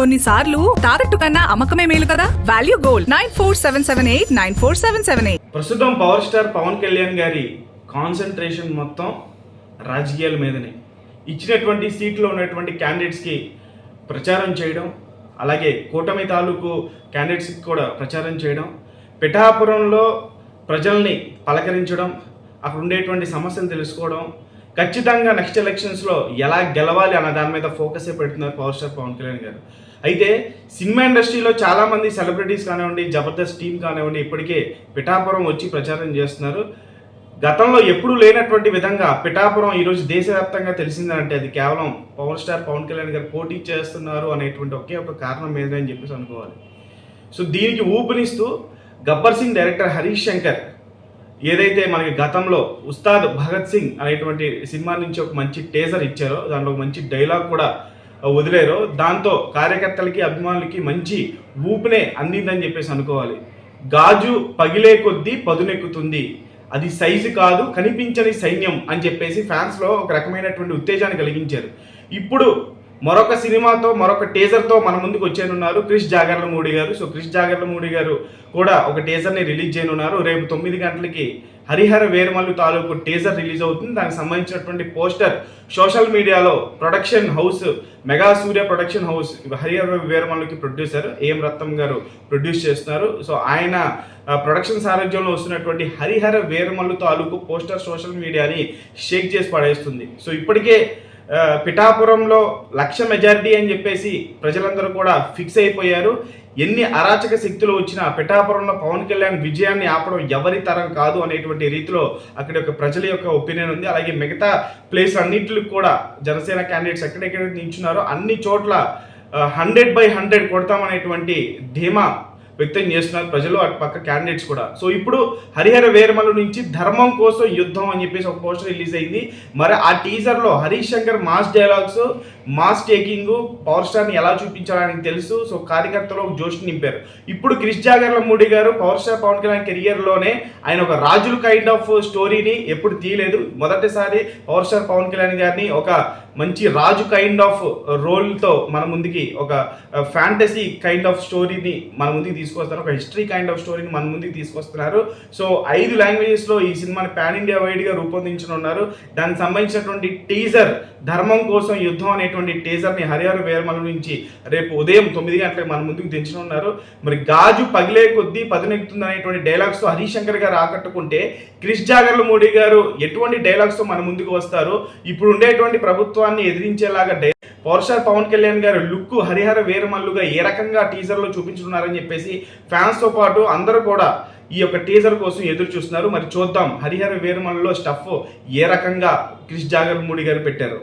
కొన్నిసార్లు తాకట్టు కన్నా అమ్మకమే మేలు కదా? Value gold. Nine four seven seven eight nine four seven seven eight. ప్రస్తుతం పవర్ స్టార్ పవన్ కళ్యాణ్ గారి కాన్సన్ట్రేషన్ మొత్తం రాజకీయాల మీదనే. ఇచ్చినటువంటి సీట్లో ఉన్నటువంటి క్యాండిడేట్స్కి ప్రచారం చేయడం అలాగే కూటమి తాలూకు క్యాండిడేట్స్కి కూడా ప్రచారం చేయడం పిఠాపురంలో ప్రజల్ని పలకరించడం అక్కడ ఉండేటువంటి సమస్యలు తెలుసుకోవడం ఖచ్చితంగా నెక్స్ట్ ఎలక్షన్స్లో ఎలా గెలవాలి అన్న దాని మీద ఫోకసే పెడుతున్నారు పవర్ స్టార్ పవన్ కళ్యాణ్ గారు. అయితే సినిమా ఇండస్ట్రీలో చాలామంది సెలబ్రిటీస్ కానివ్వండి జబర్దస్త్ టీం కానివ్వండి ఇప్పటికే పిఠాపురం వచ్చి ప్రచారం చేస్తున్నారు. గతంలో ఎప్పుడూ లేనటువంటి విధంగా పిఠాపురం ఈరోజు దేశవ్యాప్తంగా తెలిసిందంటే అది కేవలం పవర్ స్టార్ పవన్ కళ్యాణ్ గారు పోటీ చేస్తున్నారు అనేటువంటి ఒకే ఒక కారణం ఏదని చెప్పేసి అనుకోవాలి. సో దీనికి ఊపినిస్తూ గబ్బర్ సింగ్ డైరెక్టర్ హరీష్ శంకర్ ఏదైతే మనకి గతంలో ఉస్తాద్ భగత్ సింగ్ అనేటువంటి సినిమా నుంచి ఒక మంచి టేజర్ ఇచ్చారో దాంట్లో ఒక మంచి డైలాగ్ కూడా వదిలేరో దాంతో కార్యకర్తలకి అభిమానులకి మంచి ఊపునే అందిందని చెప్పేసి అనుకోవాలి. గాజు పగిలే కొద్దీ పదునెక్కుతుంది. అది సైజు కాదు కనిపించని సైన్యం అని చెప్పేసి ఫ్యాన్స్లో ఒక రకమైనటువంటి ఉత్తేజాన్ని కలిగించారు. ఇప్పుడు మరొక సినిమాతో మరొక టేజర్తో మన ముందుకు వచ్చేనున్నారు క్రిష్ జాగర్లమూడి గారు. సో క్రిష్ జాగర్లమూడి గారు కూడా ఒక టేజర్ని రిలీజ్ చేయనున్నారు. రేపు తొమ్మిది గంటలకి హరిహర వేర్మల్లు తాలూకు టేజర్ రిలీజ్ అవుతుంది. దానికి సంబంధించినటువంటి పోస్టర్ సోషల్ మీడియాలో production house mega Surya production house Harihara వేరమల్లుకి producer AM Ratnam గారు ప్రొడ్యూస్ చేస్తున్నారు. సో ఆయన ప్రొడక్షన్ సారథ్యంలో వస్తున్నటువంటి హరిహర వేరమల్లు తాలూకు పోస్టర్ సోషల్ మీడియాని షేక్ చేసి పడేస్తుంది. సో ఇప్పటికే పిఠాపురంలో లక్ష మెజారిటీ అని చెప్పేసి ప్రజలందరూ కూడా ఫిక్స్ అయిపోయారు. ఎన్ని అరాచక శక్తులు వచ్చినా పిఠాపురంలో పవన్ కళ్యాణ్ విజయాన్ని ఆపడం ఎవరి తరం కాదు అనేటువంటి రీతిలో అక్కడ యొక్క ప్రజల యొక్క ఒపీనియన్ ఉంది. అలాగే మిగతా ప్లేస్ అన్నింటికి కూడా జనసేన క్యాండిడేట్స్ ఎక్కడెక్కడ నించున్నారో అన్ని చోట్ల హండ్రెడ్ బై హండ్రెడ్ కొడతామనేటువంటి ధీమా వ్యక్తం చేస్తున్నారు. ప్రజలు అటు పక్క క్యాండిడేట్స్ కూడా. సో ఇప్పుడు హరిహర వేర్మల నుంచి ధర్మం కోసం యుద్ధం అని చెప్పేసి ఒక పోస్టర్ రిలీజ్ అయింది. మరి ఆ టీజర్లో Harish Shankar mass dialogues mass taking power స్టార్ని ఎలా చూపించాలని తెలుసు. సో కార్యకర్తలో ఒక జోష్ నింపారు. ఇప్పుడు క్రిష్ జాగర్ల మూడి గారు పవర్ స్టార్ పవన్ కళ్యాణ్ కెరియర్లోనే ఆయన ఒక రాజుల కైండ్ ఆఫ్ స్టోరీని ఎప్పుడు తీయలేదు. మొదటిసారి పవర్ స్టార్ పవన్ కళ్యాణ్ గారిని ఒక మంచి రాజు కైండ్ ఆఫ్ రోల్తో మన ముందుకి ఒక ఫ్యాంటసీ కైండ్ ఆఫ్ స్టోరీని మన ముందుకి తీసుకొస్తారు ఒక హిస్టరీ కైండ్ ఆఫ్ స్టోరీని మన ముందుకి తీసుకొస్తున్నారు. సో ఐదు లాంగ్వేజెస్లో ఈ సినిమాని పాన్ ఇండియా వైడ్గా రూపొందించనున్నారు. దానికి సంబంధించినటువంటి టీజర్ ధర్మం కోసం యుద్ధం అనేటువంటి టీజర్ని హరిహర వేరమల నుంచి రేపు ఉదయం తొమ్మిది గంటలకు మన ముందుకు దించనున్నారు. మరి గాజు పగిలే కొద్దీ పదునెక్కుతుంది అనేటువంటి డైలాగ్స్తో హరిశంకర్ గారు ఆకట్టుకుంటే క్రిష్ జాగర్ల మోడీ గారు ఎటువంటి డైలాగ్స్తో మన ముందుకు వస్తారు? ఇప్పుడు ఉండేటువంటి ప్రభుత్వాన్ని ఎదిరించేలాగా డై పవన్ కళ్యాణ్ గారు లుక్ హరిహర వేరమల్లుగా ఏ రకంగా టీజర్లో చూపించున్నారని చెప్పేసి ఫ్యాన్స్తో పాటు అందరూ కూడా ఈ యొక్క టీజర్ కోసం ఎదురు చూస్తున్నారు మరి చూద్దాం హరిహర వేరమల్లులో స్టఫ్ ఏ రకంగా క్రిష్ జాగర్మూడి గారు పెట్టారు.